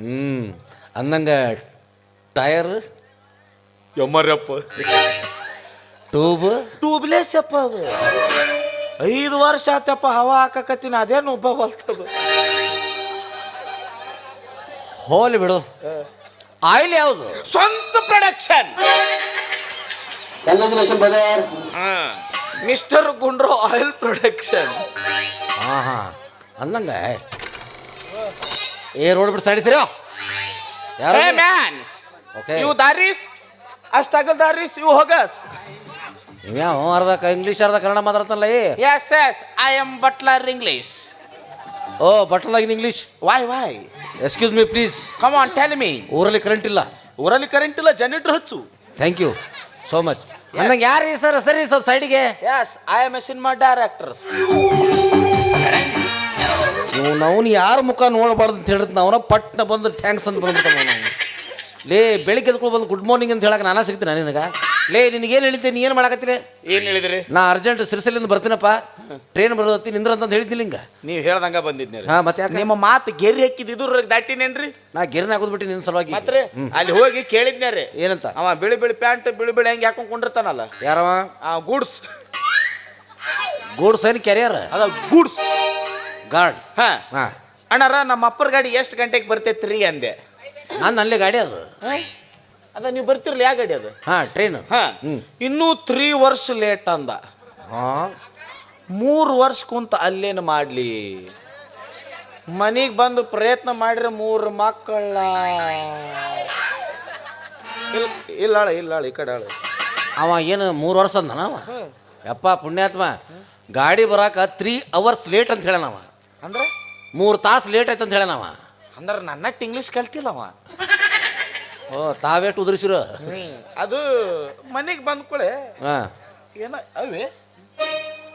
ಹ್ಮ್. ಅಂದಂಗ tyre ಯಮ್ಮರಪ್ಪ tube. Tubeless ಅಪ್ಪ ಅದು. ಐದು ವರ್ಷ ಆತಪ್ಪ ಹವಾ ಹಾಕಕತ್ತೀನಿ ಅದೇನು ಒಬ್ಬ ಬಲ್ತದ ಹೋಲಿ ಬಿಡು. ಆಯಿಲ್ ಯಾವುದು? ಸ್ವಂತ ಪ್ರೊಡಕ್ಷನ್ ಕಂಗ್ರಾಚುಲೇಷನ್ ಬ್ರದರ್ ಮಿಸ್ಟರ್ ಗುಂಡ್ರೋ ಆಯಿಲ್ ಪ್ರೊಡಕ್ಷನ್ ಹಾ ಹಾ ಅಂದಂಗ ಏ ರೋಡ್ ಬಿಟ್ಟು ಸೈಡ್ ಸರಿಯೋ? ಯಾರು ಮ್ಯಾನ್ಸ್ Okay. ಇವು ದಾರೀಸ್ ಅಷ್ಟಾಗಲ್ ದಾರೀಸ್ ಇವು ಹೋಗಸ್. ಯಾವ ಅರ್ಧ ಕ- ಇಂಗ್ಲೀಷ್ ಅರ್ಧ ಕನ್ನಡ ಮಾತಾಡ್ತಾನಲ್ಲ ಏ yes yes I am butler English O ಬಟ್ಲಾಗಿನ English why why excuse me please come on tell me ಊರಲ್ಲಿ ಕರೆಂಟ್ ಇಲ್ಲ. ಊರಲ್ಲಿ ಕರೆಂಟ್ ಇಲ್ಲ ಜನರೇಟರ್ ಹಚ್ಚು. ಥ್ಯಾಂಕ್ ಯು ಸೋ ಮಚ್ ಅಂದಂಗೆ ಯಾರು ಸರ್? ಸರಿ ಸ್ವಲ್ಪ ಸೈಡಿಗೆ yes I am a cinema directors ನೀವು ಯಾರು ಯಾರ ಮುಖ ನೋಡಬಾರ್ದು ಅಂತ ಹೇಳಿದ್ ಅವನ ಪಟ್ನ ಬಂದು ಥ್ಯಾಂಕ್ಸ್ ಅಂತ ಬಂದ್ಬಿಡ್ತಾವ ನಾನು ಲೇ ಬೆಳಿಗ್ಗೆ ಎದ್ಕೊಂಡು ಬಂದು ಗುಡ್ ಮಾರ್ನಿಂಗ್ ಅಂತ ಹೇಳಕ್ಕೆ ನಾನೇ ಸಿಗ್ತೀನಿ ನಿನಗೆ. ಲೇ ನಿನಗೇನು ಹೇಳಿದ್ದೆ? ನೀನು ಏನು ಮಾಡಕತ್ತೀನಿ ಏನು ಹೇಳಿದ್ರಿ? ನಾ ಅರ್ಜೆಂಟ್ ಸಿರಿಸಲಿಂದ ಬರ್ತೀನಪ್ಪ. ಟ್ರೈನ್ ಬರೋದತ್ತಿ ನಿಂದ್ರ ಅಂತ ಹೇಳಿದ್ದಿಲ್ಲ ಹಿಂಗೆ ನೀವು ಹೇಳ್ದಂಗ ಬಂದಿದ್ನಿ ಹಾಂ ಮತ್ತೆ ಯಾಕೆ? ನಿಮ್ಮ ಮಾತು ಗೆರಿ ಹಾಕಿದ್ದು ಇದ್ರ ದಾಟಿನೇನ್ರಿ? ನಾ ಗೆರಿನ ಹಾಕೋದ್ಬಿಟ್ಟು ನಿನ್ನ ಸಲುವಾಗಿ. ಮತ್ತೆ ಅಲ್ಲಿ ಹೋಗಿ ಕೇಳಿದ್ನ್ಯಾರಿ ಏನಂತ? ಅವ ಬಿಳಿ ಬಿಳಿ ಪ್ಯಾಂಟ್ ಬಿಳಿ ಬಿಳಿ ಹೆಂಗೆ ಹಾಕೊಂಡು ಕುಂಡಿರ್ತಾನಲ್ಲ. ಯಾರವ? ಆ ಗೂಡ್ಸ್. ಗೂಡ್ಸ್ ಏನು ಕೆರಿಯರ್? ಅದ ಗೂಡ್ಸ್. ಗಾರ್ಡ್ಸ್ ಹಾ. ಹಾ. ಅಣ್ಣಾರ ನಮ್ಮ ಅಪ್ಪರ ಗಾಡಿ ಎಷ್ಟು ಗಂಟೆಗೆ ಬರ್ತೈತ್ರಿ ಅಂದೆ. ನಾನು ಅಲ್ಲಿ ಗಾಡಿ ಅದು. ಅದ ನೀವು ಬರ್ತಿರ್ಲಿ ಯಾವ ಗಾಡಿ ಅದು? ಹಾ ಟ್ರೈನ್ ಹಾ. ಹ್ಮ್. ಇನ್ನೂ ತ್ರೀ ವರ್ಷ ಲೇಟ್ ಅಂದ. ಹಾ. ಮೂರು ವರ್ಷ ಕುಂತ ಅಲ್ಲೇನು ಮಾಡಲಿ? ಮನೆಗೆ ಬಂದು ಪ್ರಯತ್ನ ಮಾಡಿದ್ರೆ ಮೂರು ಮಕ್ಕಳ ಇಲ್ಲ ಇಲ್ಲಾಳ ಇಲ್ಲಾಳ ಈ ಕಡೆ ಅವ ಏನು ಮೂರು ವರ್ಷ ಅಂದನ ಅವ? ಯಪ್ಪ ಪುಣ್ಯಾತ್ಮ. ಗಾಡಿ ಬರಾಕ ತ್ರೀ ಅವರ್ಸ್ ಲೇಟ್ ಅಂತ ಹೇಳನವ ಅಂದ್ರೆ? ಮೂರು ತಾಸು ಲೇಟ್ ಆಯ್ತು ಅಂತ ಹೇಳನವ ಅಂದ್ರೆ ನನ್ನಟ್ಟು ಇಂಗ್ಲೀಷ್ ಕಲ್ತಿಲ್ಲವ ಓ ತಾವೆಷ್ಟು ಉದುರಿಸಿರು? ಅದು ಮನೆಗೆ ಬಂದ ಕೂಳೆ ಹಾಂ. ಏನ ಅವೇ?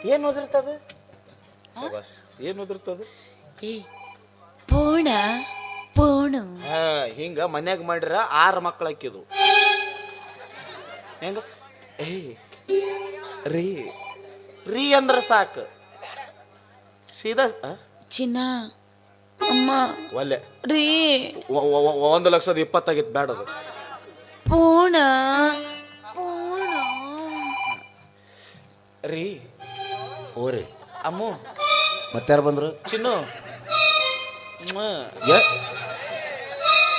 ಏನು ಓದಿರ್ತದ ಏನು ಓದಿರ್ತದ ಏ ಪೋಣ ಪೋಣು. ಹಾ ಹಿಂಗ ಮನ್ಯಾಗ ಮಾಡಿರ ಆರು ಮಕ್ಳು ಹಾಕಿದು ಹೆಂಗ? ಏ ರೀ ರೀ ಅಂದ್ರೆ ಸಾಕು. ಸೀದಾ ಆ? ಚಿನ್ನ. ಅಮ್ಮ. ಒಲ್ಲೆ ರೀ. ಒ- ಒ- ಒ- ಒಂದು ಲಕ್ಷದ ಇಪ್ಪತ್ತಾಗಿತ್ತು ಬೇಡದು ಪೋಣ ಪೂಣ ರೀ. ಓರಿ ಅಮ್ಮು. ಮತ್ತಾರು ಬಂದರು? ಚಿನ್ನು. ಮ್ವಾ.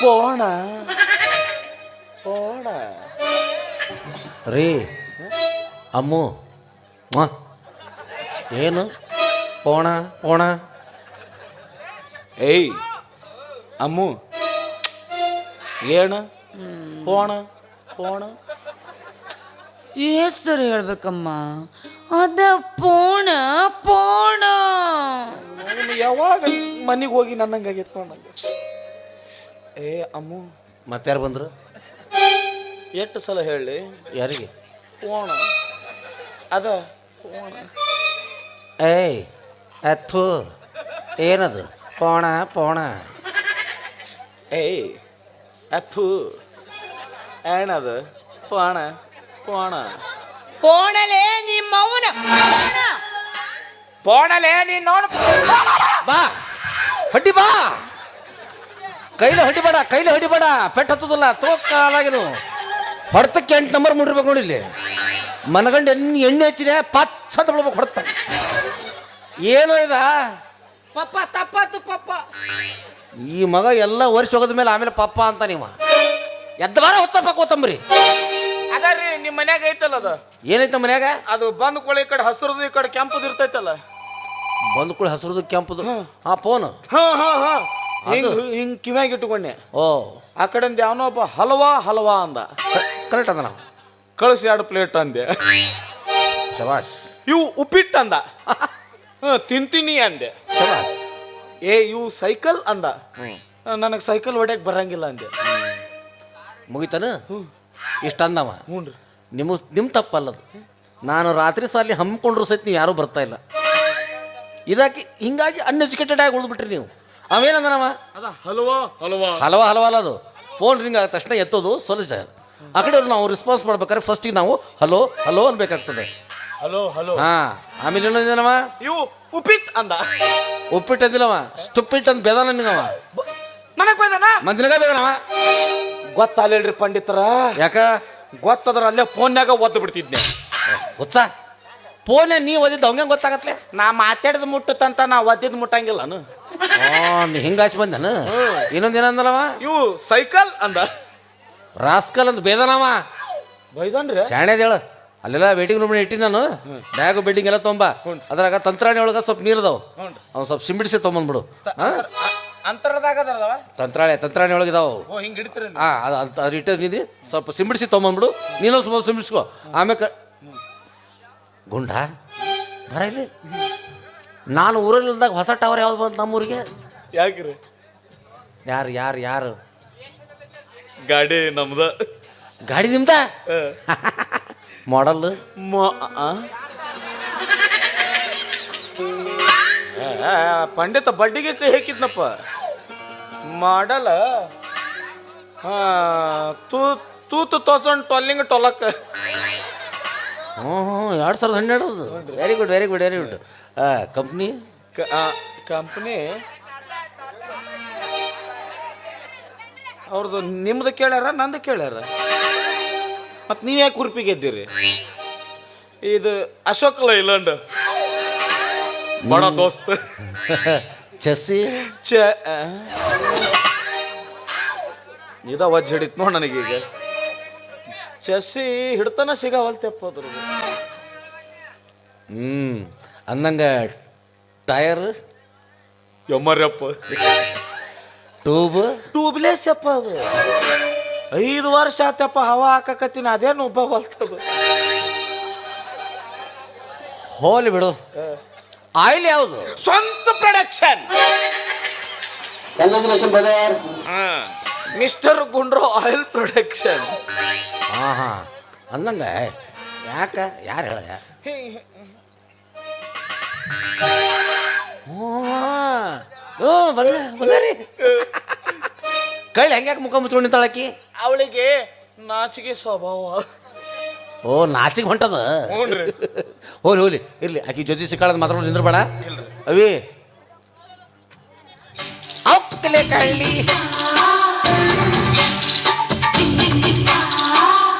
ಪೋಣ. ಪೋಣ. ರೀ. ಅಮ್ಮು. ಮ. ಏನು? ಪೋಣ ಪೋಣ. ಏಯ್ ಅಮ್ಮು. ಏನು ಪೋಣ ಪೋಣ ಹೆಸರು ಹೇಳ್ಬೇಕಮ್ಮ. ಅದ ಪೋಣ ಪೋಣ. ಅವ್ನು ಯಾವಾಗ ಮನೆಗೆ ಹೋಗಿ ನನ್ನಂಗಾಗಿತ್ತು ನಂಗೆ ಏ ಅಮ್ಮು. ಮತ್ತಾರು ಬಂದ್ರು? ಎಷ್ಟು ಸಲ ಹೇಳಿ? ಯಾರಿಗೆ? ಪೋಣ. ಅದ. ಪೋಣ ಏಯ್ ಅಥು ಏನದು? ಪೋಣ ಪೋಣ ಏಯ್ ಅಪ್ಪು ಏನದು ಪೋಣ ಪೋಣ ಪೋಣಲೇ ನಿಮ್ಮವನ ಪೋಣಲೇ ನೀನು ನೋಡು ಬಾ ಹೊಡಿ ಬಾ ಕೈಲಿ ಹೊಡಿಬೇಡ ಕೈಲಿ ಹೊಡಿಬೇಡ ಪೆಟ್ಟು ಹತ್ತದಲ್ಲ ತೋಕಾಲಾಗಿನು ಹೊಡ್ತಕ್ಕೆ ಎಂಟು ನಂಬರ್ ಮುಡಿರ್ಬೇಕು ನೋಡಿ ಇಲ್ಲಿ ಮನಗಂಡು ಎಣ್ಣೆ ಎಣ್ಣೆ ಹಚ್ಚಿದೆ ಪಚ್ಚ ಅಂತ ಬಿಡ್ಬೇಕು ಹೊಡ್ತ ಏನು ಇದ ಪಪ್ಪ ತಪ್ಪಾತು ಪಪ್ಪ. ಈ ಮಗ ಎಲ್ಲ ವರ್ಷ ಹೋಗದ ಮೇಲೆ ಆಮೇಲೆ ಪಪ್ಪ ಅಂತ ನೀವ. ಎದ್ದ ಬಾರ ಹೊತ್ತಪ್ಪ ಕೋತಂಬರಿ ಅದಾರ್ರಿ ನಿಮ್ ಮನ್ಯಾಗ ಐತಲ್ಲ ಅದು? ಏನೈತ ಮನ್ಯಾಗ? ಅದು ಬಂದ್ ಕೊಳಿ ಈ ಕಡೆ ಹಸಿರದು ಈ ಕಡೆ ಕೆಂಪದು ಇರ್ತೈತಲ್ಲ? ಬಂದ್ ಕೂಡ ಹಸಿರುದು ಕೆಂಪದು. ಹಾ. ಫೋನ್. ಹಾ ಹಾ ಹಾ. ಹಿಂಗ್? ಹಿಂಗ್ ಕಿವ್ಯಾಗ ಇಟ್ಕೊಂಡೆ. ಓ. ಆ ಕಡೆಯಿಂದ ಯಾವನೋ ಒಬ್ಬ ಹಲವಾ ಹಲವಾ ಅಂದ. ಕರೆಕ್ಟ್ ಅದ ನಾವು. ಕಳಿಸಿ ಎರಡು ಪ್ಲೇಟ್ ಅಂದೆ. ಶಬಾಷ್. ಇವು ಉಪ್ಪಿಟ್ಟು ಅಂದ. ಹಾ ತಿಂತೀನಿ ಅಂದೆ. ಏ ಇವು ಸೈಕಲ್ ಅಂದ. ನನಗೆ ಸೈಕಲ್ ಹೊಡ್ಯಕ್ ಬರಂಗಿಲ್ಲ ಅಂದೆ. ಮುಗಿತಾನ? ಇಷ್ಟ ಅಂದವ? ಹ್ಞೂ ರೀ. ನಿಮ್ಮ ನಿಮ್ಮ ತಪ್ಪಲ್ಲದು. ನಾನು ರಾತ್ರಿ ಸಾಲಿ ಹಮ್ಮಿಕೊಂಡ್ರು ಸಹಿತ ನೀವು ಯಾರೂ ಬರ್ತಾ ಇಲ್ಲ. ಇದಕ್ಕೆ ಹಿಂಗಾಗಿ ಅನ್ಎಜುಕೇಟೆಡ್ ಆಗಿ ಉಳಿದ್ಬಿಟ್ರಿ ನೀವು. ಅವೇನಂದನವ? ಅದ ಹಲ್ವಾ ಹಲ್ವಾ. ಹಲವ ಅಲ್ಲ ಅದು. ಫೋನ್ ರಿಂಗ್ ಆದ ತಕ್ಷಣ ಎತ್ತೋದು ಸೊಲಿಸ ಆ ಕಡೆ ನಾವು ರೆಸ್ಪಾನ್ಸ್ ಮಾಡ್ಬೇಕಾದ್ರೆ ಫಸ್ಟಿಗೆ ನಾವು ಹಲೋ ಹಲೋ ಅನ್ಬೇಕಾಗ್ತದೆ. Hello hello. ಹಾ ಆಮೇಲೆ ಏನಂದಿನವ ಇವು ಉಪ್ಪಿಟ್ಟು ಅಂದ. ಉಪ್ಪಿಟ್ಟು ಅಂದಿಲ್ಲವ ಸ್ಟುಪ್ಪಿಟ್ಟು ಅಂತ ಬೇದ ನನಗವ. ನನಗ್ ಬೈದಾನ? ಮಂದಿನಗ ಬೇಕನವ ರೀ ಪಂಡಿತರ. ಯಾಕ? ಗೊತ್ತದ್ರ ಅಲ್ಲೇ ಫೋನ್ಯಾಗ ಒದ್ದು ಬಿಡ್ತಿದ್ನೆ. ಗೊತ್ತಾ ಫೋನ್ ನೀ ಓದಿದ್ದು ಅವಂಗೆ ಗೊತ್ತಾಗತ್ಲೆ? ನಾ ಮಾತಾಡಿದ ಮುಟ್ಟತಂತ ನಾ ಒದ್ದಿದ್ ಮುಟ್ಟಂಗಿಲ್ಲನು ಆ ನೀ ಹಿಂಗಾಚಿ ಬಂದನು? ಇನ್ನೊಂದು ಏನಂದಲವ ಇವು ಸೈಕಲ್ ಅಂದ. ರಾಸ್ಕಲ್ ಅಂತ ಬೇದನವ? ಬೈದನ್ರಿ. ಶಾಣೆದೇಳು. ಅಲ್ಲೆಲ್ಲ ವೇಟಿಂಗ್ ರೂಮ್ ಇಟ್ಟಿ ನಾನು. ಬ್ಯಾಗು ಬೆಡ್ಡಿಂಗ್ ಎಲ್ಲ ತೊಂಬ. ಅದ್ರಾಗ ತಂತ್ರಾಣಿ ಒಳಗೆ ಸ್ವಲ್ಪ ನೀರು ಅದಾವ. ಅವ್ನು ಸ್ವಲ್ಪ ಸಿಂಬಿಡಿಸಿ ತೊಗೊಂಬಂದ್ಬಿಡು ಹಾ? ಅಂತರದಾಗ ತಂತ್ರಾಳೆ ತಂತ್ರಾಣಿ ಒಳಗೆ ಇದಾವ. ಹಾಂ ಹಿಂಗ್ ಹಿಡಿತೀರಿ ಆ ಅದು ಅದು ಅದು ಸ್ವಲ್ಪ ಸಿಂಬಿಡಿಸಿ ತೊಗೊಂಬಂದ್ಬಿಡು ನೀನು ಸ್ವಲ್ಪ ಸಿಂಬಿಡಿಸ್ಕೊ. ಆಮೇಲೆ ಗುಂಡ ಬರ ಇಲ್ಲಿ. ನಾನು ಊರಲ್ಲಿಲ್ದಾಗ ಹೊಸ ಟವರ್ ಯಾವ್ದು ಬಂತು ನಮ್ಮೂರಿಗೆ? ಯಾಕ್ರಿ? ಯಾರು ಯಾರು ಯಾರು? ಗಾಡಿ ನಮ್ದ. ಗಾಡಿ ನಿಮ್ದ? ಮಾಡಲ್ ಪಂಡಿತ ಬಡ್ಡಿಗೆ ಕೈ ಹಾಕಿದ್ನಪ್ಪ. ಮಾಡಲ್ಲ ತೂ ತೂತು ತೌಸಂಡ್ ಟ್ವೆಲ್ಲಿಂಗ್ ಟೊಲಕ್. ಹ್ಞೂ ಹ್ಞೂ ಎರಡು ಸಾವಿರದ ಹನ್ನೆರಡು very good very good very good company company ಅವ್ರದ್ದು ನಿಮ್ದು ಕೇಳ್ಯಾರ ನಂದು ಕೇಳ್ಯಾರ? ಮತ್ತು ನೀವು ಯಾಕೆ ಉರ್ಪಿ ಗೆದ್ದಿರಿ? ಇದು ಅಶೋಕ್ ಲೈಲ್ಯಾಂಡ್ ಬಡ ದೋಸ್ತ್. ಚಸಿ ಚ ಇದ ವಜ್ಜ ಹಿಡಿತ್ ನೋಡ್ ನನಗೀಗ ಚಸಿ ಹಿಡ್ತಾನ ಸಿಗವಲ್ ತೆಪ್ಪದ್ರು ಹ್ಞೂ ಅಂದಂಗ ಟೈರ್? ಯಮ್ಮರ್ಯಪ್ಪ ಟ್ಯೂಬ್? ಟ್ಯೂಬ್ಲೆಸ್ ಅಪ್ಪ ಅದು. ಐದು ವರ್ಷ ಆತಪ್ಪ ಹವಾ ಹಾಕಕತ್ತೀನಿ ಅದೇನು ಒಬ್ಬ ಬಲ್ತದ ಹೋಲಿ ಬಿಡು. ಆಯಿಲ್ ಯಾವುದು? ಸ್ವಂತ ಪ್ರೊಡಕ್ಷನ್ ಮಿಸ್ಟರ್ ಗುಂಡ್ರೋ ಆಯಿಲ್ ಪ್ರೊಡಕ್ಷನ್ ಹಾಂ ಹಾಂ ಅಂದಂಗ ಯಾಕ? ಯಾರು ಹೇಳ ಹ್ಞೂ ಬಂದ ಬಂದಾರಿ ಕಳ್ಳಿ ಹೆಂಗ್ಯಾಕೆ ಮುಖ ಮುಚ್ಕೊಂಡು ನಿಂತಾಳಕಿ ಅವಳಿಗೆ ನಾಚಿಗೆ ಸ್ವಭಾವ. ಓ ನಾಚಿಗೆ ಹೊಂಟದ? ಹ್ಞೂನ್ರಿ. ಹೋಲಿ ಹೋಲಿ ಇರ್ಲಿ ಆಕಿ ಜೊತೆ ಸಿಕ್ಕಾಳದ ಮಾತ್ರ ನಿಂದ್ರಬೇಡ. ಇಲ್ರಿ. ಅವಿ. ಅಪ್ಪಲೆ ಕಳ್ಳಿ.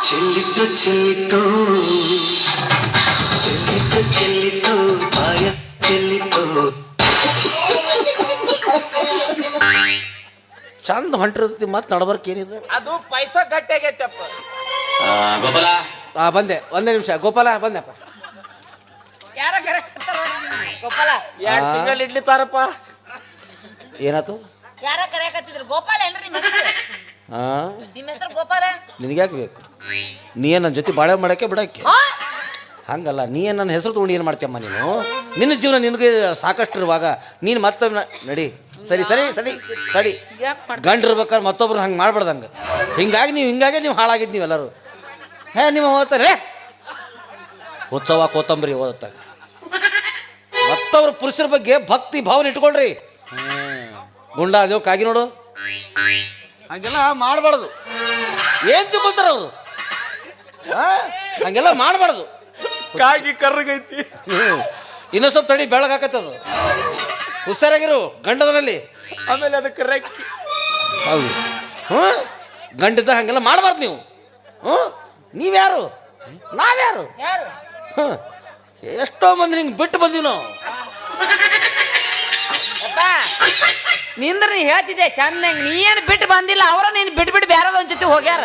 ಚೆಲ್ಲಿತ್ತು ಚೆಲ್ಲಿತು ಚೆಲ್ಲಿತ್ತು ಚೆಲ್ಲಿತು ಚಂದ ಹೊಂಟಿರ್ತೈತಿ ಮತ್ತೆ ನಡಬರ್ಕ ಏನಿದೆ? ಅದು ಪೈಸಾ ಗೋಪಾಲ? ಆ ಬಂದೆ ಒಂದೇ ನಿಮಿಷ. ಗೋಪಾಲ ಬಂದೆಪ್ಪ. ಯಾರ ಕರೆ ಗೋಪಾಲ ಎರಡು ಸಿಂಗಲ್ ಇಡ್ಲಿ ತಾರಪ್ಪ. ಏನಾತು? ಯಾರ ಕರೆಯಕತ್ತಿದ್ರು ಗೋಪಾಲ ಏನ್ರಿ ನಿಮ್ಮ ಹೆಸರು? ಹಾಂ ನಿಮ್ಮ ಹೆಸರು ಗೋಪಾಲ? ನಿನಗ್ಯಾಕೆ ಬೇಕು? ನೀ ಏನು ನನ್ನ ಜೊತೆ ಬಾಳೆ ಮಾಡಕ್ಕೆ ಬಿಡಕ್ಕೆ. ಹಾ? ಹಂಗಲ್ಲ ನೀ ಏನು ನನ್ನ ಹೆಸರು ತೊಗೊಂಡು ಏನು ಮಾಡ್ತೀಯಮ್ಮ ನೀನು? ನಿನ್ನ ಜೀವನ ನಿನಗೆ ಸಾಕಷ್ಟು ಇರುವಾಗ ನೀನು ಮತ್ತೆ ನಡಿ. ಸರಿ ಸರಿ ಸರಿ ಸರಿ. ಯಾಕ್ ಮಾಡ್- ಗಂಡ ಇರ್ಬೇಕಾದ್ರೆ ಮತ್ತೊಬ್ರು ಹಂಗೆ ಮಾಡ್ಬಾರ್ದಂಗೆ ಹಿಂಗಾಗಿ ನೀವು ಹಿಂಗಾಗಿ ನೀವು ಹಾಳಾಗಿದ್ದು ನೀವೆಲ್ಲರೂ ಹೇ ನಿಮ್ಮ ಓದ್ತಾರೆ ಉತ್ಸವ ಕೋತಂಬರಿ ಓದತ್ತ ಮತ್ತೊಬ್ರು ಪುರುಷರ ಬಗ್ಗೆ ಭಕ್ತಿ ಭಾವನೆ ಇಟ್ಕೊಳ್ರಿ. ಗುಂಡ ಅದೇವ್ ಕಾಗಿ ನೋಡು. ಹಂಗೆಲ್ಲ ಮಾಡಬಾರ್ದು. ಏನು ತಿಳ್ಕೊಳ್ತಾರೆ ಅವರು? ಹಂಗೆಲ್ಲ ಮಾಡಬಾರ್ದು. ಕಾಗಿ ಕರ್ರಗೈತಿ. ಇನ್ನೊಂದು ಇನ್ನೊಂದ್ ಸ್ವಲ್ಪ ತಡಿ ಬೆಳಗಾಕತ್ತದು ಹುಷಾರಾಗಿರು ಗಂಡದಲ್ಲಿ ಆಮೇಲೆ ಅದಕ್ಕೆ ರೆಕ್ಕಿ. ಹೌದು. ಹ್ಞೂ ಗಂಡದ ಹಂಗೆಲ್ಲ ಮಾಡಬಾರ್ದು ನೀವು. ಹ್ಞೂ ನೀವ್ಯಾರು? ನಾವ್ಯಾರು? ಯಾರು? ಹ್ಞೂ ಎಷ್ಟೋ ಮಂದಿ ಹಿಂಗೆ ಬಿಟ್ಟು ಬಂದೀವಿ ನಾವು. ಅಪ್ಪ ನಿಂದ್ರ ನೀ ಹೇಳ್ತಿದ್ದೆ ಚೆನ್ನಾಗಿ ನೀ ಏನು ಬಿಟ್ಟು ಬಂದಿಲ್ಲ ಅವರ ನೀನು ಬಿಟ್ಟು ಬಿಟ್ಟು ಬೇರೆದ ಒಂದ್ ಜೊತೆ ಹೋಗ್ಯಾರ.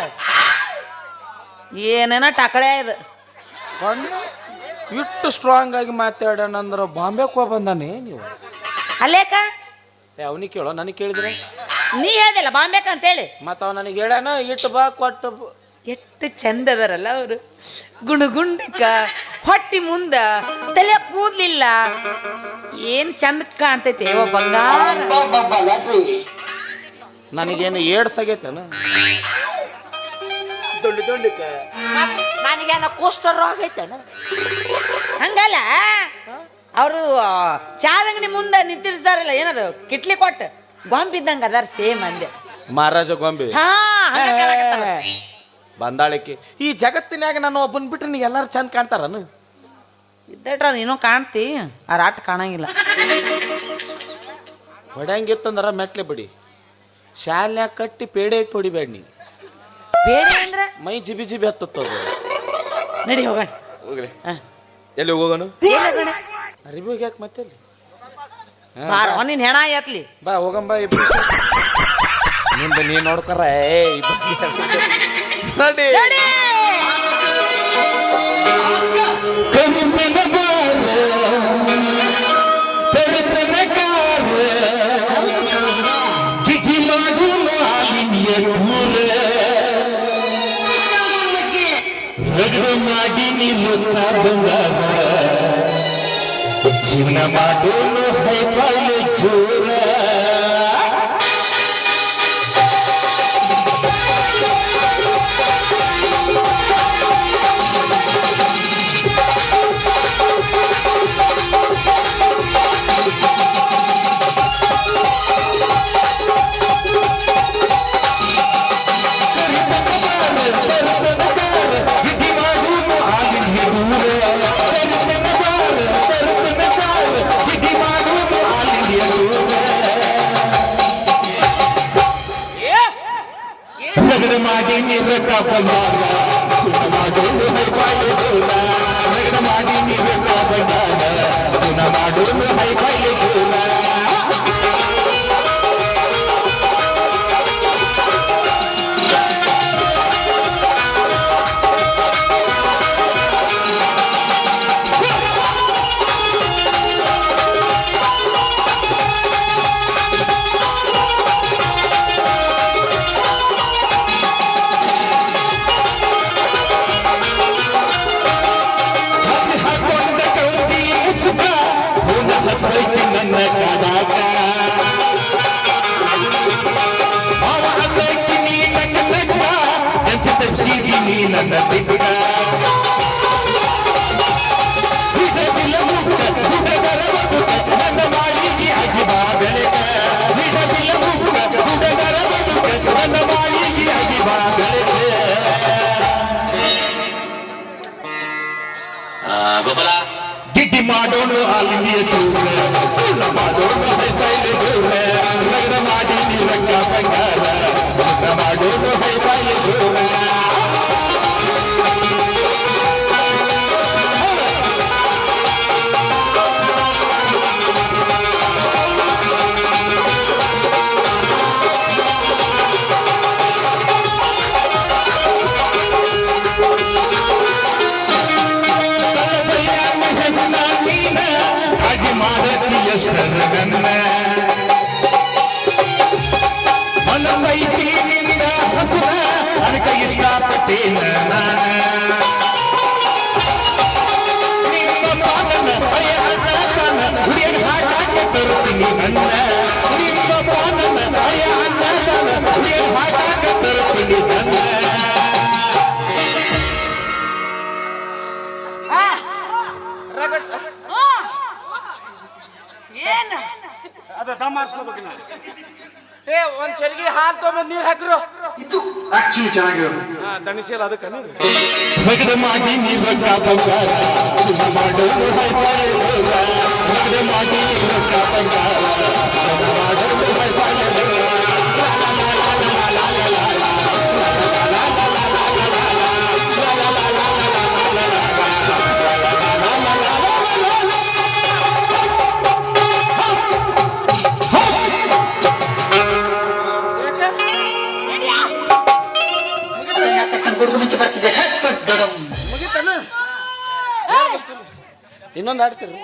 ಏನೇನ ಟಕಳೆ ಇದು. ಇಟ್ಟು ಇಷ್ಟು ಸ್ಟ್ರಾಂಗ್ ಆಗಿ ಮಾತಾಡೋಣ ಅಂದ್ರೆ ಬಾಂಬೆಗೆ ಹೋಗಿ ಬಂದಾನೆ ನೀವು? ಅಲ್ಲೇಕ? ಅವನಿಗೆ ಕೇಳೋ ನನಗೆ ಕೇಳಿದ್ರೆ? ನೀ ಹೇಳ್ದಿಲ್ಲ ಬಾಂಬೇಕ ಅಂತೇಳಿ. ಮತ್ತು ಅವ ನನಗೆ ಹೇಳ್ಯಾನ ಇಟ್ಟು ಬಾ ಕೊಟ್ಟು ಬ- ಎಷ್ಟು ಚಂದ ಅದಾರಲ್ಲ ಅವರು. ಗುಣಗುಂಡಿಕ ಹೊಟ್ಟಿ ಮುಂದ ತಲೆ ಕೂದ್ಲಿಲ್ಲ. ಏನ್ ಚಂದ ಕಾಣ್ತೈತೆ ಓ ಬಂಗಾರ. ನನಗೇನು ಏಡ್ಸ್ ಆಗೈತೇನ? ದೊಡ್ಡ ದೊಡ್ಡಕ. ನನಗೇನ ಕುಷ್ಠ ರೋಗ ಐತೇನ ಹಂಗಲ್ಲ? ಅವರು ಚಾದ ಅಂಗಡಿ ಮುಂದೆ ನಿಂತಿರ್ತಾರಲ್ಲ ಏನದು? ಕಿಟ್ಲಿ ಕೊಟ್ಟು? ಇದ್ದಂಗೆ ಅದಾರ ಸೇಮ್ ಅಂದೆ. ಮಹಾರಾಜ ಗೊಂಬೆ. ಹಾ ಹಂಗ ಕಾಣಕತ್ತಾರ. ಬಂದಾಳಿಕೆ. ಈ ಜಗತ್ತಿನ್ಯಾಗ ನಾನು ಒಬ್ಬನ್ ಬಿಟ್ರೆ ನೀವು ಎಲ್ಲಾರು ಚಂದ ಕಾಣ್ತಾರನು? ಇದ್ದಟ್ರ ನೀನು ಕಾಣ್ತಿ. ಆ ರಾಟ್ ಕಾಣಂಗಿಲ್ಲ. ಹೊಡ್ಯಾಂಗಿತ್ತಂದ್ರ ಮೆಟ್ಲೆ ಬಿಡಿ. ಶಾಲ್ಯಾಗ ಕಟ್ಟಿ ಪೇಡೆ ಇಟ್ಟು ಹೊಡಿಬೇಡ ನೀ. ಬೇರೆ ಅಂದ್ರೆ? ಮೈ ಜಿಬಿ ಜಿಬಿ ಹತ್ತದ ನಡಿ ಹೋಗೋಣ. ಹೋಗ್ರಿ ಹಾ. ಎಲ್ಲಿ ಹೋಗೋಣ ಎಲ್ಲಿ ಹೋಗೋಣ? ಅರಿವಿ ಯಾಕೆ ಮತ್ತೆ ಅಲ್ಲಿ? ಬಾರೋ ನಿನ್ ಹೆಣ ಎತ್ಲಿ. ಬಾ ಹೋಗಂಬ ಇಬ್ರು ನಿಂದ ನೀ ನೋಡ್ಕರ ಏ ನಡಿ. ನಡಿ! ಮಾಡಿ ನಿಲ್ಲುತ್ತಾ ಬಂದಾಗ जिन मालूम है पल चूरा ಮಾಡಿ ನಿರಕ ಬಂದಾಗ ಚುನ ಮಾಡೋನು ಹೈಪಾಲೆ ಜೋರ ರಗಡ ಮಾಡಿ ನಿರಕ ಬಂದಾಗ ಚುನ ಮಾಡೋನು ಮಾಡತಿ ಎಷ್ಟರ ನನ್ನ ಮನಸ್ಸೈತಿ ನಿನ್ನ ಹಸುನ ಅದಕ್ಕ ಇಷ್ಟಪಟ್ಟೇನ ನಾನ ನಿಮ್ಮ ಪಾನನ ಭಯ ಅಣ್ಣ ಕಾನ ಹುಡಿಯನ ಹಾಡಾಕ ತರುತ್ತೀನಿ ನನ್ನ ನಿಮ್ಮ ಪಾನನ ಭಯ ಅಣ್ಣ ಕಾನ ಹುಡಿಯನ ಹಾಡಾಕ ತರುತ್ತೀನಿ ನನ್ನ ಏ ಒಂದ್ ಚರ್ಗಿ ಹಾಲು ತೊಗೊಂಡ್ ನೀರ್ ಹಾಕ್ರು. ಇದು ಆಕ್ಚುಲಿ ಚೆನ್ನಾಗಿರೋ ಹಾ ದಣಿಸಿಲ್ಲ ಅದಕ್ಕೆ ನೀರು. ಮಗದ ಮಾಡಿ ನೀರು ಮಾಡಿ ಇನ್ನೊಂದು ಆಡ್ತೀರಿ?